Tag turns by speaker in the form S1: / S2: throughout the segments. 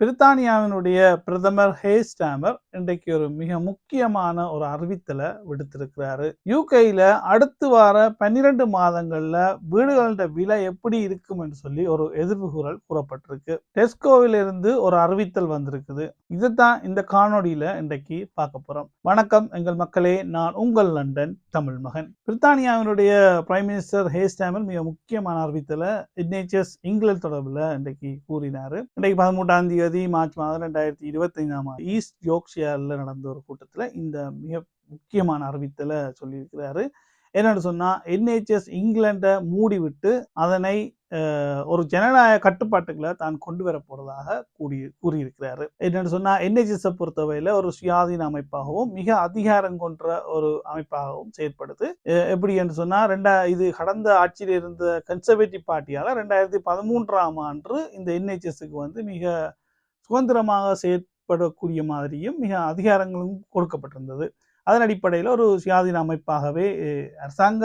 S1: பிரித்தானியாவினுடைய பிரதமர் ஹேஸ்டாமர் இன்றைக்கு ஒரு மிக முக்கியமான ஒரு அறிவித்தலை விடுத்திருக்கிறாரு. யூகேல அடுத்து வார பன்னிரண்டு மாதங்கள்ல வீடுகளோட விலை எப்படி இருக்கும் என்று சொல்லி ஒரு எதிர்ப்பு குரல் கூறப்பட்டிருக்கு. டெஸ்கோவில் இருந்து ஒரு அறிவித்தல் வந்திருக்குது. இதுதான் இந்த காணொளியில இன்றைக்கு பார்க்க போறோம். வணக்கம் எங்கள் மக்களே. நான் உங்கள் லண்டன் தமிழ் மகன். பிரித்தானியாவினுடைய பிரைம் மினிஸ்டர் ஹே ஸ்டாமர் மிக முக்கியமான அறிவித்தல என்ஹெச்எஸ் இங்கிலாந்து தொடர்பில் இன்றைக்கு கூறினார். இன்றைக்கு பதிமூன்றாம் தேதி மார்ச் மாதம் ரெண்டாயிரத்தி இருபத்தி ஐந்தாம் ஈஸ்ட் யோக்ஷியாரில் நடந்த ஒரு கூட்டத்தில் இந்த மிக முக்கியமான அறிவித்தலை சொல்லியிருக்கிறாரு. என்னென்னு சொன்னால் என்ஹெச்எஸ் இங்கிலாண்டை மூடிவிட்டு அதனை ஒரு ஜனநாயக கட்டுப்பாட்டுகளை தான் கொண்டு வர போறதாக கூறி கூறியிருக்கிறாரு. என்னன்னு சொன்னா என்ஹெச்எஸ் பொறுத்தவரையில ஒரு சுயாதீன அமைப்பாகவும் மிக அதிகாரம் கொன்ற ஒரு அமைப்பாகவும் செயற்படுது. எப்படி என்று சொன்னா ரெண்டா இது கடந்த ஆட்சியில் இருந்த கன்சர்வேட்டிவ் பார்ட்டியால ரெண்டாயிரத்தி பதிமூன்றாம் ஆண்டு இந்த என்ஹெச்எஸ்க்கு வந்து மிக சுதந்திரமாக செயற்படக்கூடிய மாதிரியும் மிக அதிகாரங்களும் கொடுக்கப்பட்டிருந்தது. அதன் அடிப்படையில் ஒரு சுயாதீன அமைப்பாகவே அரசாங்க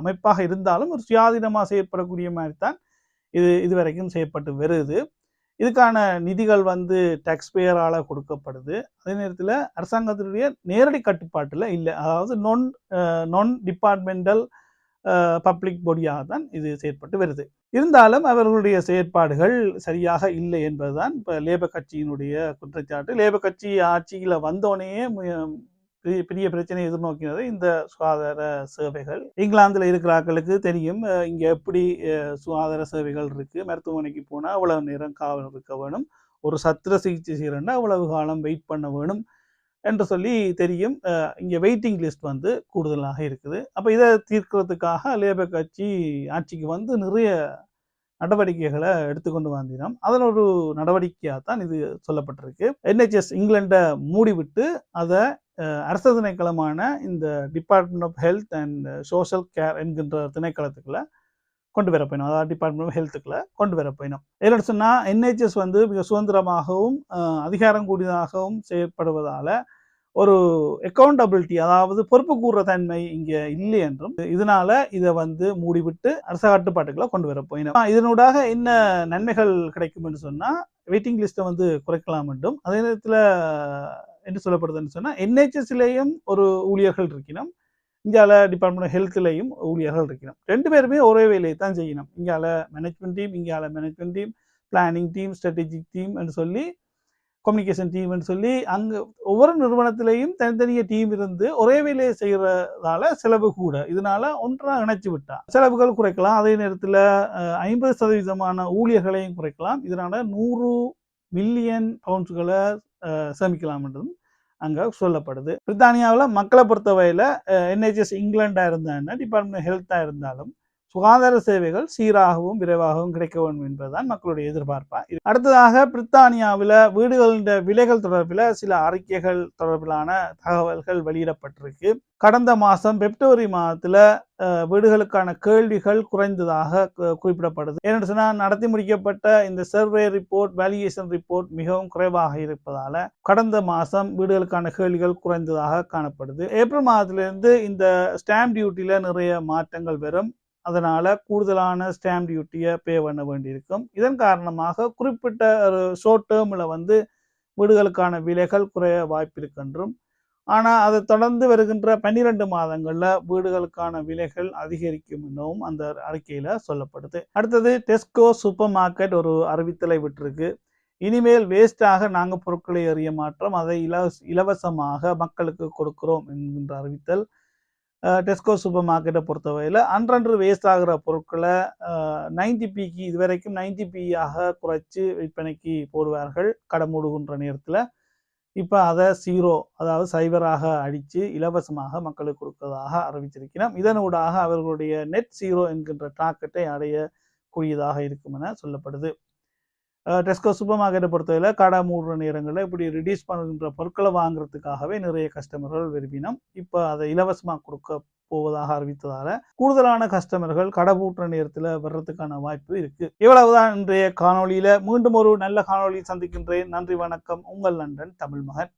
S1: அமைப்பாக இருந்தாலும் ஒரு சுயாதீனமாக செயற்படக்கூடிய மாதிரி தான் இது இதுவரைக்கும் செய்யப்பட்டு வருது. இதுக்கான நிதிகள் வந்து டேக்ஸ்பேயரால் கொடுக்கப்படுது. அதே நேரத்தில் அரசாங்கத்தினுடைய நேரடி கட்டுப்பாட்டில் இல்லை. அதாவது நான் நான் டிபார்ட்மெண்டல் பப்ளிக் பாடியாக தான் இது செயற்பட்டு வருது. இருந்தாலும் அவர்களுடைய செயற்பாடுகள் சரியாக இல்லை என்பதுதான் இப்போ லேபர் கட்சியினுடைய குற்றச்சாட்டு. லேபர் கட்சி ஆட்சியில் வந்தோடனேயே பெரிய பெரிய பிரச்சனையை எதிர்நோக்கினது இந்த சுகாதார சேவைகள். இங்கிலாந்தில் இருக்கிறார்களுக்கு தெரியும் இங்கே எப்படி சுகாதார சேவைகள் இருக்குது மருத்துவமனைக்கு போனால் அவ்வளவு நேரம் காவல் இருக்க வேணும். ஒரு சத்திர சிகிச்சை செய்கிறேன்னா அவ்வளவு காலம் வெயிட் பண்ண வேணும் என்று சொல்லி தெரியும். இங்கே வெயிட்டிங் லிஸ்ட் வந்து கூடுதலாக இருக்குது. அப்போ இதை தீர்க்கிறதுக்காக லேபர் கட்சி ஆட்சிக்கு வந்து நிறைய நடவடிக்கைகளை எடுத்துக்கொண்டு வந்தினோம். அதன் ஒரு நடவடிக்கையாக தான் இது சொல்லப்பட்டிருக்கு. என்ஹெச்எஸ் இங்கிலாண்டை மூடிவிட்டு அதை அரசு திணைக்களமான இந்த department of health and social care என்கின்ற திணைக்களத்துக்குள்ள கொண்டு வர போயினோம். அதாவது டிபார்ட்மெண்ட் ஆஃப் ஹெல்த்துக்குள்ள கொண்டு வர போயினோம். என்னன்னு சொன்னால் என்ஹெச்எஸ் வந்து மிக சுதந்திரமாகவும் அதிகாரம் கூடியதாகவும் செயற்படுவதால் ஒரு அக்கௌண்டபிலிட்டி அதாவது பொறுப்பு கூறுற தன்மை இங்கே இல்லை என்றும் இதனால இதை வந்து மூடிவிட்டு அரச கட்டுப்பாட்டுகளை கொண்டு வர போயினோம் இதனூடாக என்ன நன்மைகள் கிடைக்கும் என்று சொன்னால் வெயிட்டிங் லிஸ்ட்டை வந்து குறைக்கலாம் என்றும் அதே நேரத்தில் என்ன சொல்லப்படுதுன்னு சொன்னால் என்ஹெச்எஸ்லேயும் ஒரு ஊழியர்கள் இருக்கணும் இங்கால டிபார்ட்மெண்ட் ஹெல்த்லேயும் ஊழியர்கள் இருக்கணும் ரெண்டு பேருமே ஒரே வேலையை தான் செய்யணும் இங்கால மேனேஜ்மெண்ட் டீம் இங்கால management team planning team strategic team என்று சொல்லி கம்யூனிகேஷன் டீம்னு சொல்லி அங்கே ஒவ்வொரு நிறுவனத்திலையும் தனித்தனிய டீம் இருந்து ஒரே வேலையை செய்கிறதால செலவு கூட. இதனால ஒன்றாக இணைச்சு விட்டா. செலவுகள் குறைக்கலாம். அதே நேரத்தில் ஐம்பது சதவீதமான ஊழியர்களையும் குறைக்கலாம். இதனால நூறு மில்லியன் பவுண்ட்ஸ்களை சேமிக்கலாம்ன்றதும் அங்கே சொல்லப்படுது. பிரித்தானியாவில் மக்களை பொறுத்தவரையில் என்ஹெச்எஸ் இங்கிலாண்டாக இருந்தா டிபார்ட்மெண்ட் ஹெல்த்தாக இருந்தாலும் சுகாதார சேவைகள் சீராகவும் விரைவாகவும் கிடைக்க வேண்டும் என்பதுதான் மக்களுடைய எதிர்பார்ப்பா. இது அடுத்ததாக பிரித்தானியாவில் வீடுகளின் விலைகள் தொடர்பில் சில அறிக்கைகள் தொடர்பிலான தகவல்கள் வெளியிடப்பட்டிருக்கு. கடந்த மாதம் பிப்ரவரி மாதத்தில் வீடுகளுக்கான கேள்விகள் குறைந்ததாக குறிப்பிடப்படுது. ஏன்னு சொன்னால் நடத்தி முடிக்கப்பட்ட இந்த சர்வே ரிப்போர்ட் வேல்யூஷன் ரிப்போர்ட் மிகவும் குறைவாக இருப்பதால் கடந்த மாதம் வீடுகளுக்கான கேள்விகள் குறைந்ததாக காணப்படுது. ஏப்ரல் மாதத்திலிருந்து இந்த ஸ்டாம்ப் டியூட்டியில் நிறைய மாற்றங்கள் வரும். அதனால் கூடுதலான ஸ்டாம்ப் டியூட்டியை பே பண்ண வேண்டியிருக்கும். இதன் காரணமாக குறிப்பிட்ட ஒரு ஷோர்ட் டேர்மில் வந்து வீடுகளுக்கான விலைகள் குறைய வாய்ப்பிருக்கின்றும். ஆனால் அதை தொடர்ந்து வருகின்ற பன்னிரெண்டு மாதங்களில் வீடுகளுக்கான விலைகள் அதிகரிக்கும் எனவும் அந்த அறிக்கையில் சொல்லப்படுது. அடுத்தது டெஸ்கோ சூப்பர் மார்க்கெட் ஒரு அறிவித்தலை விட்டிருக்கு. இனிமேல் வேஸ்டாக நாங்கள் பொருட்களை எறிய மாற்றோம் அதை இலவச இலவசமாக மக்களுக்கு கொடுக்கிறோம் என்கின்ற அறிவித்தல் டெஸ்கோ சூப்பர் மார்க்கெட்டை பொறுத்தவரையில் அன்றன்று வேஸ்ட் ஆகிற பொருட்களை நைன்டி பிக்கு இதுவரைக்கும் நைன்டி பியாக குறைச்சி விற்பனைக்கு போடுவார்கள் கடமூடுகின்ற நேரத்தில். இப்போ அதை சீரோ அதாவது சைபராக அடித்து இலவசமாக மக்களுக்கு கொடுப்பதாக அறிவிச்சிருக்கிறோம் இதனூடாக அவர்களுடைய நெட் சீரோ என்கின்ற டார்கெட்டை அடையக்கூடியதாக இருக்கும் என சொல்லப்படுது. டெஸ்கோ சூப்பர் மார்க்கெட்டை பொறுத்தவரையில் கடை மூடுற நேரங்களில் இப்படி ரிடியூஸ் பண்ணுகின்ற பொருட்களை வாங்குறதுக்காகவே நிறைய கஸ்டமர்கள் விரும்பினோம். இப்போ அதை இலவசமாக கொடுக்க போவதாக அறிவித்ததால கூடுதலான கஸ்டமர்கள் கடை பூட்டுற நேரத்தில் வர்றதுக்கான வாய்ப்பு இருக்கு. இவ்வளவுதான் இன்றைய காணொளியில. மீண்டும் ஒரு நல்ல காணொலி சந்திக்கின்றேன். நன்றி வணக்கம். உங்கள் நண்பன் தமிழ் மகன்